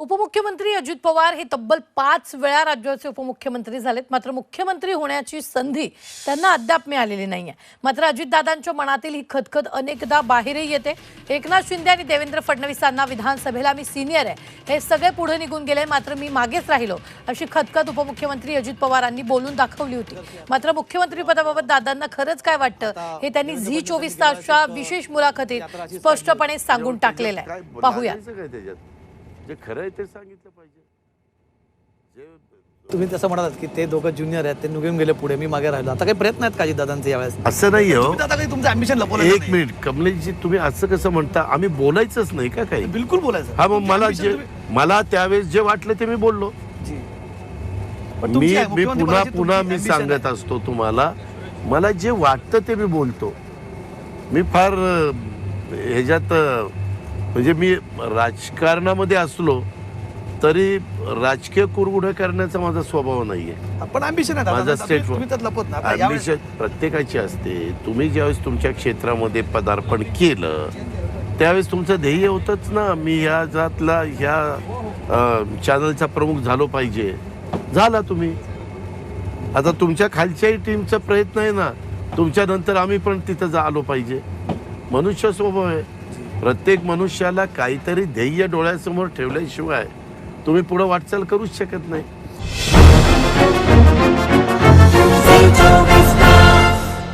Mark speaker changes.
Speaker 1: उपमुख्यमंत्री अजित पवार हे तब्बल पाच वेळा राज्याचे उपमुख्यमंत्री झालेत. मात्र मुख्यमंत्री होण्याची संधी त्यांना अद्याप मिळालेली नाही आहे मात्र अजितदादांच्या मनातील ही खतखत अनेकदा बाहेरही येते. एकनाथ शिंदे आणि देवेंद्र फडणवीसांना विधानसभेला मी सिनियर आहे. हे सगळे पुढे निघून गेले मात्र मी मागेच राहिलो. अशी खतखत उपमुख्यमंत्री अजित पवारांनी बोलून दाखवली होती. मात्र मुख्यमंत्री पदाबाबत दादांना खरंच काय वाटतं हे त्यांनी झी चोवीस तासच्या विशेष मुलाखतीत स्पष्टपणे सांगून टाकलेलं आहे. पाहूया.
Speaker 2: जे खरं आहे ते सांगितलं पाहिजे. जे
Speaker 3: तुम्ही तसं म्हणालात की ते दोघं ज्युनियर आहेत ते निघून गेले पुढे मी मागे राहिलो. आता काही प्रयत्न आहेत का दादांचे यावेळेस
Speaker 2: असं नाही हो.
Speaker 3: तुम्ही आता काही तुमचं अम्बिशन लपवलं
Speaker 2: एक मिनिट कमलेशजी तुम्ही असं कसं म्हणता? आम्ही बोलायचंच नाही का काही?
Speaker 3: बिलकुल बोलायचं.
Speaker 2: हा मग मला जे मला त्यावेळेस जे वाटलं ते मी बोललो. मी मी पुन्हा पुन्हा मी. सांगत असतो तुम्हाला. मला जे वाटतं ते मी बोलतो. मी फार ह्याच्यात म्हणजे मी राजकारणामध्ये असलो तरी राजकीय कुरगुढे करण्याचा माझा स्वभाव नाहीये.
Speaker 3: पण अम्बिशन आहे दादा.
Speaker 2: माझा
Speaker 3: आता
Speaker 2: स्टेट
Speaker 3: तुम्ही- तुम्ही त्यात लपत ना आता यावेळेस-
Speaker 2: Ambition प्रत्येकाची असते. तुम्ही ज्यावेळेस तुमच्या क्षेत्रामध्ये पदार्पण केलं त्यावेळेस तुमचं ध्येय होतच ना. मी ह्या जातला ह्या चॅनलचा प्रमुख झालो पाहिजे. झाला तुम्ही. आता तुमच्या खालच्याही टीमचा प्रयत्न आहे ना तुमच्या नंतर आम्ही पण तिथं जा आलो पाहिजे. मनुष्य स्वभाव आहे. प्रत्येक मनुष्याला काहीतरी ध्येय डोळ्यासमोर ठेवल्याशिवाय तुम्ही पुढं वाटचाल करूच शकत नाही.